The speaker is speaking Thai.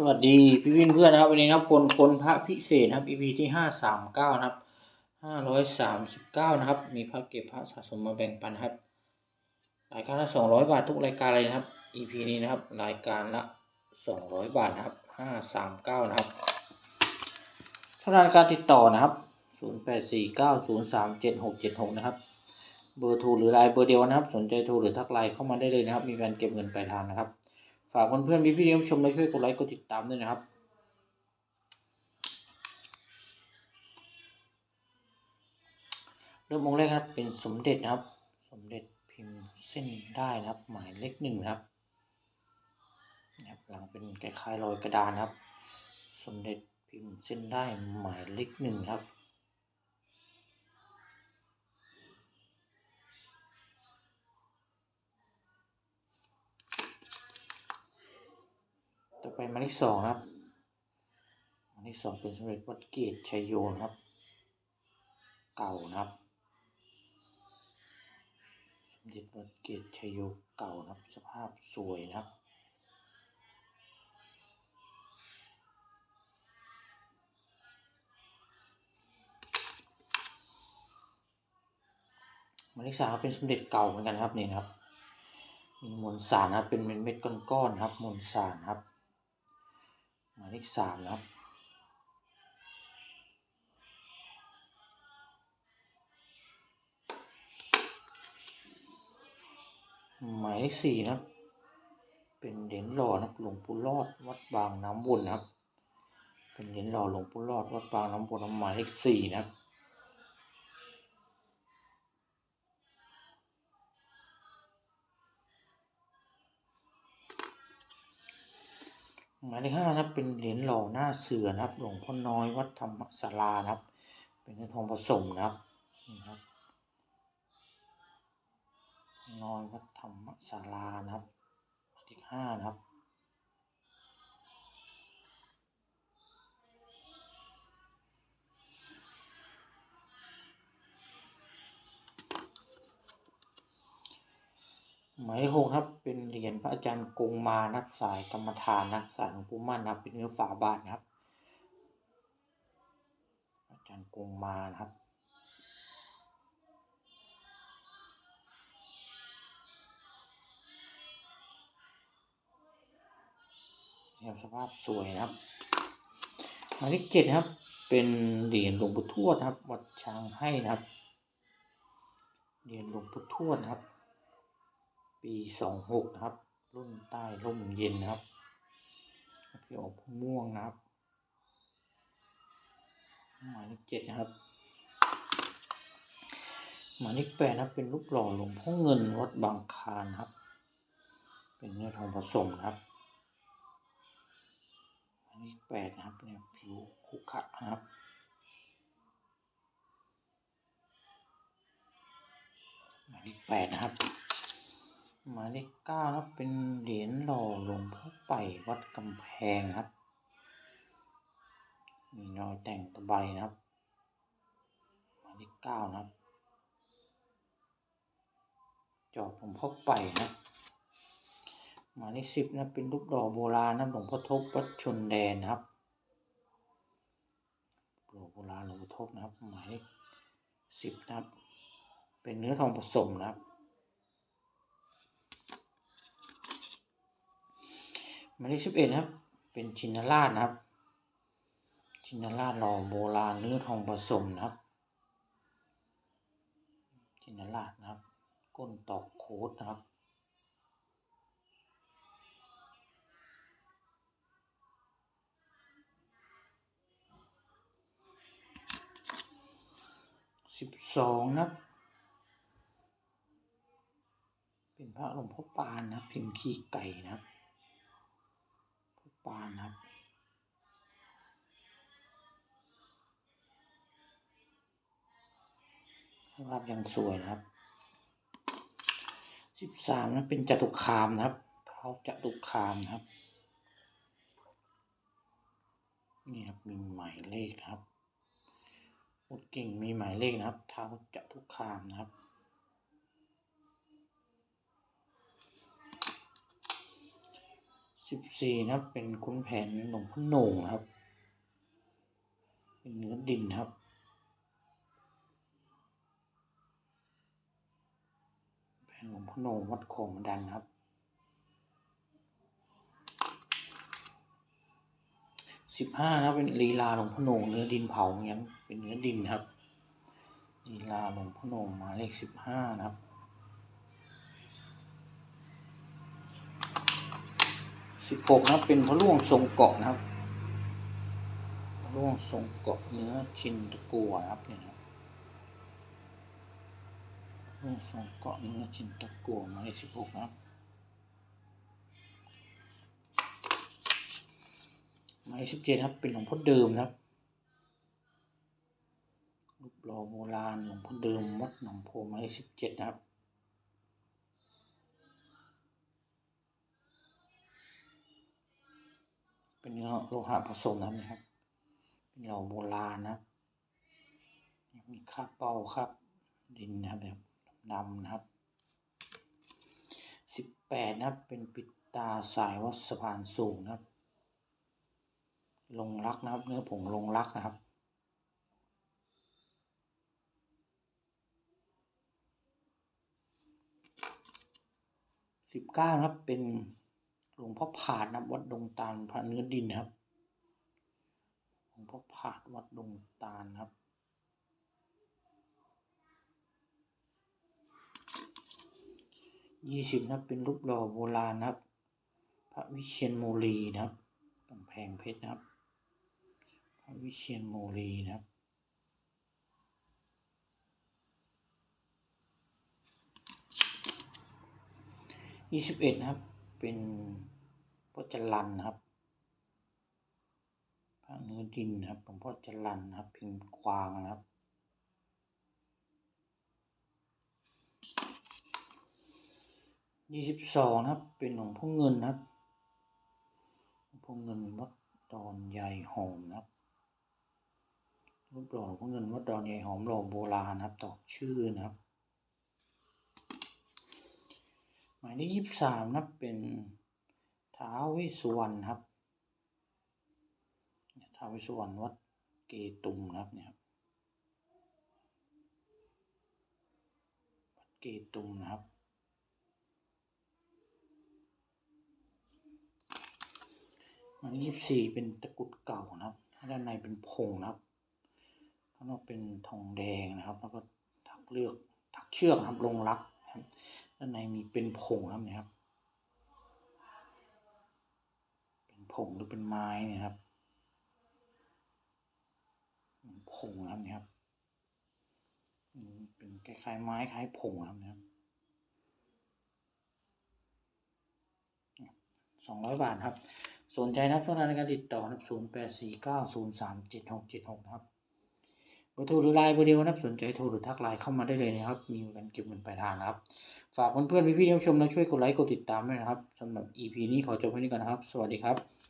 สวัสดีพี่พี่เพื่อนนะครับวันนี้นะครับคนคนพระพิเศษนะครับ EP ที่ห้าสามเก้านะครับห้าร้อยสามสิบเก้านะครับ มีพระเก็บพระสะสมมาแบ่งปันครับรายการละสองร้อยบาททุกรายการเลยนะครับ EP นี้นะครับ รายการละสองร้อยบาทนะครับห้าสามเก้านะครับช่องทางการติดต่อนะครับศูนย์แปดสี่เก้าศูนย์สามเจ็ดหกเจ็ดหกนะครับ เบอร์โทรหรือไลน์เบอร์เดียวนะครับ สนใจโทรหรือทักไลน์เข้ามาได้เลยนะครับ มีการเก็บเงินปลายทางนะครับ ฝากเพื่อนๆพี่พี่ๆที่ชมและช่วยกดไลค์กดติดตามด้วยนะครับเริ่มองแรกนะครับเป็นสมเด็จนะครับ สมเด็จพิมพ์เส้นได้นะครับ หมายเลขหนึ่งนะครับนะครับหลังเป็นคล้ายๆรอยกระดานนะครับ สมเด็จพิมพ์เส้นได้หมายเลขหนึ่งครับ ไปมายเลขสองครับมายเลขสองเป็นสมเด็จวัดเกตชัยโยนะครับ เก่านะครับ สมเด็จวัดเกตชัยโยเก่านะครับ สภาพสวยนะครับมายเลขสามเป็นสมเด็จเก่าเหมือนกันครับนี่นะครับมีมวลสารนะครับเป็นเม็ดๆก้อนๆครับมวลสารนะครับ หมายเลขสามนะครับหมายเลขสี่นะครับ เป็นเหรียญหล่อนะครับหลวงปู่รอดวัดบางน้ำวนนะครับ เป็นเหรียญหล่อหลวงปู่รอดวัดบางน้ำวนหมายเลขสี่นะครับ หมายเลขห้านะครับ เป็นเหรียญหล่อหน้าเสือนะครับ หลวงพ่อน้อยวัดธรรมศาลานะครับ เป็นเนื้อทองผสมนะครับนี่นะครับน้อยวัดธรรมศาลานะครับหมายเลขห้านะครับ หมายเลขหกนะครับเป็นเหรียญพระอาจารย์กงมานะครับสายกรรมฐานนะสายหลวงปู่มั่นนับเป็นเนื้อฝาบาทนะครับ อาจารย์กงมานะครับนี่ครับสภาพสวยนะครับหมายเลขเจ็ดครับ เป็นเหรียญหลวงปู่ทวดนะครับ วัดช้างให้นะครับ เหรียญหลวงปู่ทวดนะครับ ปีสองหกนะครับ รุ่นใต้ร่มเย็นนะครับพี่ออกม่วงนะครับหมายเลขเจ็ดนะครับ หมายเลขแปดนะครับเป็นรูปหล่อหลวงพ่อเงินวัดบางคานครับ เป็นเนื้อทองผสมครับหมายเลขแปดนะครับเนี่ยผิวขุขะนะครับหมายเลขแปดนะครับ หมายเลขเก้านะครับเป็นเหรียญหล่อหลวงพ่อไปวัดกำแพงนะครับมีรอยแต่งตะไบนะครับ หมายเลขเก้านะครับจอบหลวงพ่อไปนะหมายเลขสิบนะเป็นรูปหล่อโบราณนะหลวงพ่อทบวัดชนแดนนะครับหลวงโบราณหลวงพ่อทบนะครับ หมายเลขสิบนะครับ เป็นเนื้อทองผสมนะครับ หมายเลขสิบเอ็ดครับ เป็นชินราชนะครับ ชินราชหล่อโบราณเนื้อทองผสมนะครับ ชินราชนะครับ ก้นตอกโคดนะครับสิบสองนะครับ เป็นพระหลวงพ่อปานนะพิมพ์ขี้ไก่นะครับ พ่อปานครับภาพยังสวยนะครับสิบสามนะเป็นจตุคามนะครับเท้าจตุคามนะครับ นี่ครับมีหมายเลขนะครับอุดกิ่งมีหมายเลขนะครับ เท้าจตุคามนะครับ สิบสี่นะครับ เป็นคุณแผนหลวงพ่อโหน่งครับ เป็นเนื้อดินครับแผนหลวงพ่อโหน่งวัดโขงดันครับสิบห้านะเป็นลีลาหลวงพ่อโหน่งเนื้อดินเผาเหมือนกันเป็นเนื้อดินครับลีลาหลวงพ่อโหน่งหมายเลขสิบห้านะครับ สิบหกนะเป็นพระล่วงทรงเกาะนะครับพระล่วงทรงเกาะเนื้อชินตะกัวนะครับเนี่ยนะครับพระล่วงทรงเกาะเนื้อชินตะกัวหมายเลขสิบหกนะครับหมายเลขสิบเจ็ดครับเป็นหลวงพ่อเดิมนะครับรูปหล่อโบราณหลวงพ่อเดิมวัดหนองโพหมายเลขสิบเจ็ดนะครับ เป็นโลหะผสมนะครับ เป็นเหล่าโบราณนะครับมีคราบเป้าคราบดินนะครับแบบดำนะครับสิบแปดนะครับเป็นปิดตาสายวัดสะพานสูงนะครับ ลงรักนะครับ เนื้อผงลงรักนะครับสิบเก้านะครับเป็น หลวงพ่อผาดนับวัดดงตาลพระเนื้อดินครับหลวงพ่อผาดวัดดงตาลครับยี่สิบนับเป็นรูปหล่อโบราณนะครับ พระวิเชียรโมลีนะครับกำแพงเพชรนะครับ พระวิเชียรโมลีนะครับยี่สิบเอ็ดนะครับ เป็นพระจรันครับพระเนื้อดินครับหลวงพ่อจรันครับ พิมพ์กวางนะครับยี่สิบสองครับ เป็นหลวงพ่อเงินครับหลวงพ่อเงินวัดดอนใหญ่หอมนะครับรูปหล่อหลวงพ่อเงินวัดดอนใหญ่หอมหล่อโบราณครับตอกชื่อนะครับ หมายเลขยี่สิบสามนับเป็นท้าวเวสสุวรรณครับท้าวเวสสุวรรณวัดเกตุมนะครับเนี่ยครับวัดเกตุมนะครับหมายเลขยี่สิบสี่เป็นตะกุดเก่านะครับด้านในเป็นผงนะครับข้างนอกเป็นทองแดงนะครับ แล้วก็ถักเลือกถักเชือกนะครับลงรัก ด้านในมีเป็นผงครับเนี่ยครับ เป็นผงหรือเป็นไม้เนะครับผงครับเนี่ยครับเป็นคล้ายๆไม้คล้ายผงครับเนี่ยครับสองร้อยบาทครับ สนใจนะครับช่องทางในการติดต่อครับศูนย์แปดสี่เก้าศูนย์สามเจ็ดหกเจ็ดหกครับ บอร์โทรหรือไลน์เบอร์เดียวนะครับ สนใจโทรหรือทักไลน์เข้ามาได้เลยนะครับ มีการเก็บเงินปลายทางนะครับ ฝากเพื่อนๆพี่ๆที่ชมและช่วยกดไลค์กดติดตามด้วยนะครับสำหรับ EP นี้ขอจบแค่นี้ก่อนนะครับ สวัสดีครับ